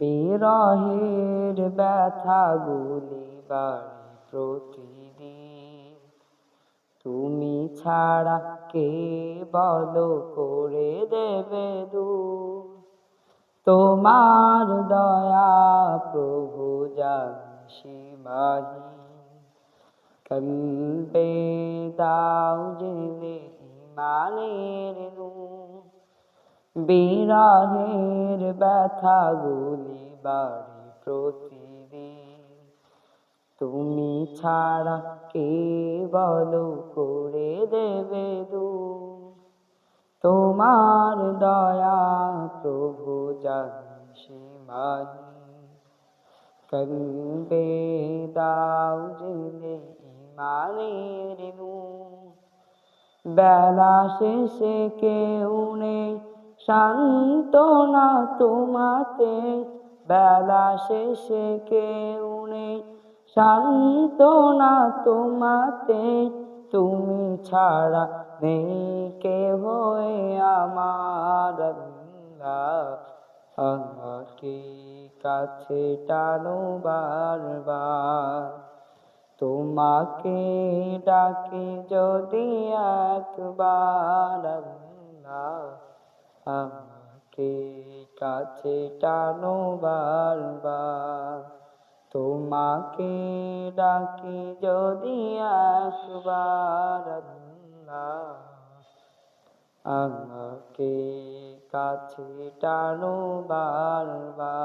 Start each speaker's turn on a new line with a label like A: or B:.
A: বিরহের ব্যথা গুলি বাড়ি প্রতিদিন। তুমি ছাড়া কে বলো করে দেবে দু তোমার দয়া প্রভু সীমাহীন। কলবে দাও জেনে ইমানের নূর। বিরহের ব্যথা গুলি বাড়ি প্রতিদিন। তুমি ছাড়া কে বলো করে দেবে দু তোমার দয়া প্রভু জান সীমাহীন। কলবে দাও জেনে ইমানের বেলা শেষে কেউ নেই সান্ত্বনা তোমাতে, বেলা শেষে কেউ নেই। সান্ত্বনা তোমাতে, তুমি ছাড়া নেই কে হয়ে আমার আমাকে কাছে টানো বারবার। তোমাকে ডাকি যদি একবার। আমাকে কাছে টানো বারবার। তোমাকে ডাকি যদি আল্লাহ আমাকে কাছে টানো বারবার।